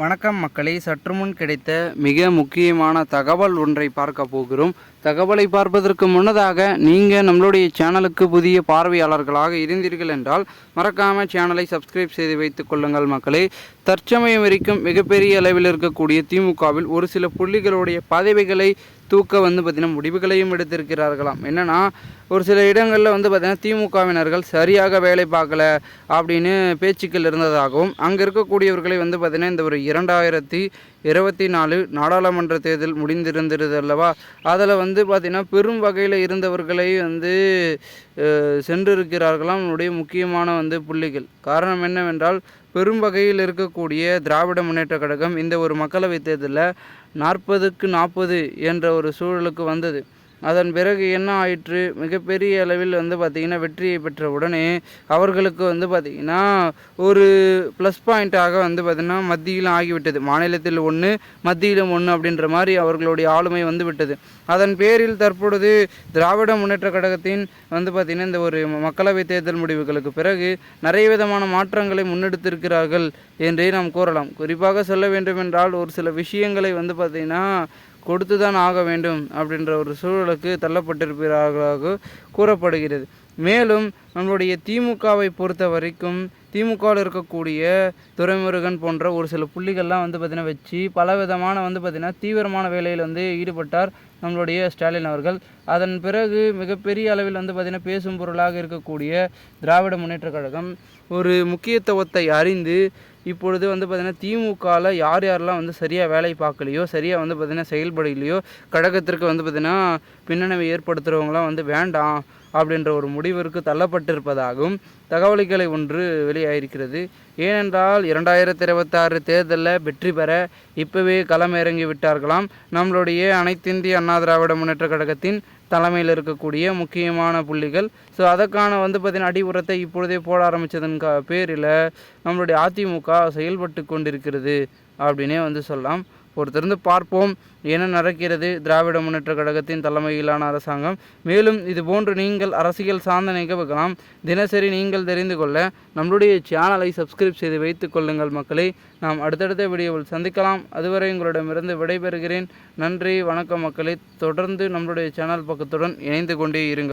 வணக்கம் மக்களே. சற்று முன் கிடைத்த மிக முக்கியமான தகவல் ஒன்றை பார்க்க போகிறோம். தகவலை பார்ப்பதற்கு முன்னதாக நீங்கள் நம்மளுடைய சேனலுக்கு புதிய பார்வையாளர்களாக இருந்தீர்கள் என்றால் மறக்காமல் சேனலை சப்ஸ்கிரைப் செய்து வைத்துக் கொள்ளுங்கள் மக்களே. தற்சமயம் வரைக்கும் மிகப்பெரிய அளவில் இருக்கக்கூடிய திமுகவில் ஒரு சில புள்ளிகளுடைய பதவிகளை தூக்க வந்து பார்த்திங்கன்னா முடிவுகளையும் எடுத்திருக்கிறார்களாம். என்னென்னா ஒரு சில இடங்களில் வந்து பார்த்திங்கன்னா திமுகவினர்கள் சரியாக வேலை பார்க்கல அப்படின்னு பேச்சுக்கள் இருந்ததாகவும் அங்கே இருக்கக்கூடியவர்களை வந்து பார்த்திங்கன்னா இந்த ஒரு இரண்டாயிரத்தி இருபத்தி நாலு நாடாளுமன்ற தேர்தல் முடிந்திருந்திருது அல்லவா? அதில் வந்து பார்த்திங்கன்னா பெரும் வகையில் இருந்தவர்களை வந்து சென்றிருக்கிறார்களாம் நம்முடைய முக்கியமான வந்து புள்ளிகள். காரணம் என்னவென்றால் பெரும் வகையில் இருக்கக்கூடிய திராவிட முன்னேற்ற கழகம் இந்த ஒரு மக்களவைத் தேர்தலில் நாற்பதுக்கு நாற்பது என்ற ஒரு சூழலுக்கு வந்தது. அதன் பிறகு என்ன ஆயிற்று? மிகப்பெரிய அளவில் வந்து பார்த்திங்கன்னா வெற்றியை பெற்ற உடனே அவர்களுக்கு வந்து பார்த்திங்கன்னா ஒரு ப்ளஸ் பாயிண்ட்டாக வந்து பார்த்திங்கன்னா மத்தியிலும் ஆகிவிட்டது. மாநிலத்தில் ஒன்று மத்தியிலும் ஒன்று அப்படின்ற மாதிரி அவர்களுடைய ஆளுமை வந்து விட்டது. அதன் பேரில் தற்பொழுது திராவிட முன்னேற்ற கழகத்தின் வந்து பார்த்திங்கன்னா இந்த ஒரு மக்களவைத் தேர்தல் முடிவுகளுக்கு பிறகு நிறைய விதமான மாற்றங்களை முன்னெடுத்திருக்கிறார்கள் என்றே நாம் கூறலாம். குறிப்பாக சொல்ல வேண்டுமென்றால் ஒரு சில விஷயங்களை வந்து பார்த்திங்கன்னா கொடுத்து தான் ஆக வேண்டும் அப்படின்ற ஒரு சூழலுக்கு தள்ளப்பட்டிருப்பதாக கூறப்படுகிறது. மேலும் நம்மளுடைய திமுகவை பொறுத்த வரைக்கும் திமுகவில் இருக்கக்கூடிய துரைமுருகன் போன்ற ஒரு சில புள்ளிகள்லாம் வந்து பார்த்திங்கன்னா வச்சு பல விதமான வந்து பார்த்திங்கன்னா தீவிரமான வேலையில் வந்து ஈடுபட்டார். நம்மளுடைய ஸ்டாலின் அவர்கள். அதன் பிறகு மிகப்பெரிய அளவில் வந்து பார்த்திங்கன்னா பேசும் பொருளாக இருக்கக்கூடிய திராவிட முன்னேற்ற கழகம் ஒரு முக்கியத்துவத்தை அறிந்து இப்பொழுது வந்து பார்த்திங்கன்னா திமுகவில் யார் யாரெல்லாம் வந்து சரியாக வேலை பார்க்கலையோ சரியாக வந்து பார்த்திங்கன்னா செயல்படலையோ கழகத்திற்கு வந்து பார்த்திங்கன்னா பின்னணவை ஏற்படுத்துகிறவங்களாம் வந்து வேண்டாம் அப்படின்ற ஒரு முடிவிற்கு தள்ளப்பட்டிருப்பதாகவும் தகவல்களை ஒன்று வெளியாகிருக்கிறது ஏனென்றால் இரண்டாயிரத்தி இருபத்தாறு தேர்தலில் வெற்றி பெற இப்போவே களம் இறங்கி விட்டார்களாம் நம்மளுடைய அனைத்திந்திய அண்ணா திராவிட முன்னேற்ற கழகத்தின் தலைமையில் இருக்கக்கூடிய முக்கியமான புள்ளிகள். ஸோ அதற்கான வந்து பார்த்திங்கன்னா அடி உரத்தை இப்பொழுதே போட ஆரம்பித்ததன் பேரில் நம்மளுடைய அதிமுக செயல்பட்டு கொண்டிருக்கிறது அப்படின்னே வந்து சொல்லலாம். பொறுத்திருந்து பார்ப்போம். என்ன நடக்கிறது? திராவிட முன்னேற்ற கழகத்தின் தலைமையிலான அரசாங்கம். மேலும் இது போன்று நீங்கள் அரசியல் சார்ந்த நிகழ்வுகளாம் தினசரி நீங்கள் தெரிந்து கொள்ள நம்மளுடைய சேனலை சப்ஸ்கிரைப் செய்து வைத்துக் கொள்ளுங்கள் மக்களை. நாம் அடுத்தடுத்த வீடியோவில் சந்திக்கலாம். அதுவரை உங்களிடமிருந்து விடைபெறுகிறேன். நன்றி வணக்கம் மக்களை. தொடர்ந்து நம்மளுடைய சேனல் பக்கத்துடன் இணைந்து கொண்டே இருங்கள்.